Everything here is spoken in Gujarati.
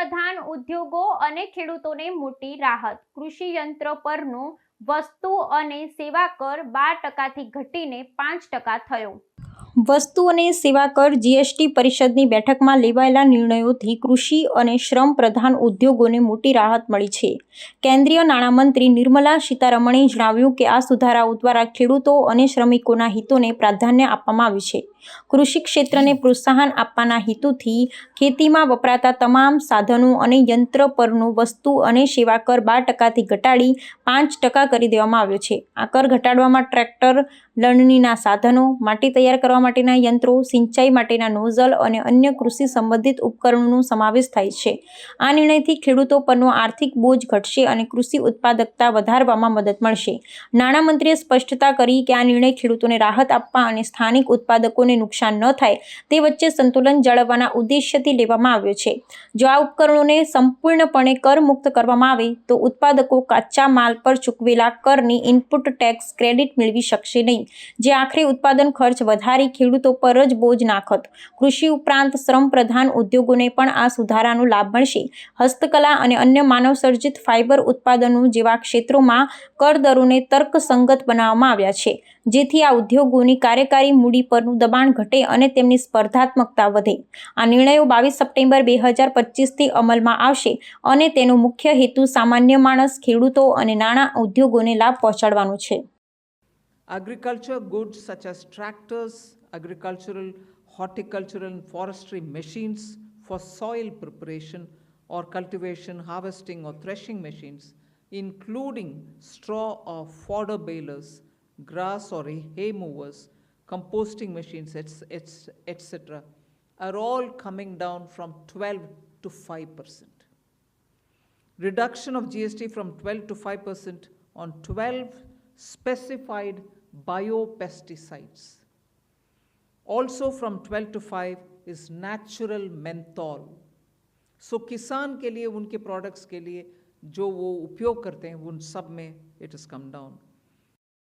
પ્રધાન ઉદ્યોગો અને ખેડૂતોને મોટી રાહત. કૃષિ યંત્ર પરનો વસ્તુ અને સેવા કર બાર ટકાથી ઘટીને પાંચ ટકા થયો. વસ્તુ અને સેવા કર જીએસટી પરિષદની બેઠકમાં લેવાયેલા નિર્ણયોથી કૃષિ અને શ્રમ પ્રધાન ઉદ્યોગોને મોટી રાહત મળી છે. કેન્દ્રીય નાણામંત્રી નિર્મલા સીતારમણે જણાવ્યું કે આ સુધારાઓ દ્વારા ખેડૂતો અને શ્રમિકોના હિતોને પ્રાધાન્ય આપવામાં આવ્યું છે. કૃષિ ક્ષેત્રને પ્રોત્સાહન આપવાના હેતુથી ખેતીમાં વપરાતા તમામ સાધનો અને યંત્ર પરનો વસ્તુ અને સેવા કર બાર ટકાથી ઘટાડી પાંચ ટકા કરી દેવામાં આવ્યો છે. આ કર ઘટાડવામાં ટ્રેક્ટર લણણીના સાધનો, માટી તૈયાર કરવા માટેના યંત્રો, સિંચાઈ માટેના નોઝલ અને અન્ય કૃષિ સંબંધિત ઉપકરણોનો સમાવેશ થાય છે. આ નિર્ણયથી ખેડૂતો પરનો આર્થિક બોજ ઘટશે અને કૃષિ ઉત્પાદકતા વધારવામાં મદદ મળશે. નાણામંત્રીએ સ્પષ્ટતા કરી કે આ નિર્ણય ખેડૂતોને રાહત આપવા અને સ્થાનિક ઉત્પાદકોને નુકસાન ન થાય તે વચ્ચે સંતુલન જાળવવાના ઉદ્દેશ્યથી લેવામાં આવ્યો છે. જો આ ઉપકરણોને સંપૂર્ણપણે કરમુક્ત કરવામાં આવે તો ઉત્પાદકો કાચા માલ પર ચૂકવેલા કરની ઇનપુટ ટેક્સ ક્રેડિટ મેળવી શકશે નહીં. જે આખરે ઉત્પાદન ખર્ચ વધારી ખેડૂતો પર જ બોજ નાખત. કૃષિ ઉપરાંત શ્રમ પ્રધાન ઉદ્યોગોને પણ આ સુધારાનો લાભ મળશે. હસ્તકલા અને અન્ય માનવસર્જિત ફાઇબર ઉત્પાદનો જેવા ક્ષેત્રોમાં કર દરોને તર્કસંગત બનાવવામાં આવ્યા છે. જેથી આ ઉદ્યોગોની કાર્યકારી મૂડી પરનું દબાણ ઘટે અને તેમની સ્પર્ધાત્મકતા વધે આ નિર્ણયો બાવીસ સપ્ટેમ્બર બે હજાર પચીસથી અમલમાં આવશે અને તેનો મુખ્ય હેતુ સામાન્ય માણસ ખેડૂતો અને નાણાં ઉદ્યોગોને લાભ પહોંચાડવાનો છે goods such as tractors, agricultural, horticultural, and forestry machines for soil preparation or cultivation, harvesting, or threshing machines, including straw or fodder balers, grass or hay movers, composting machines, etc., are all coming down from 12 to 5%. Reduction of GST from 12 to 5% on 12 specified biopesticides. Also from 12 to 5 is natural menthol. सो किसान के लिए उनके प्रोडक्ट्स के लिए जो वो उपयोग करते हैं उन सब में इट इज़ कम डाउन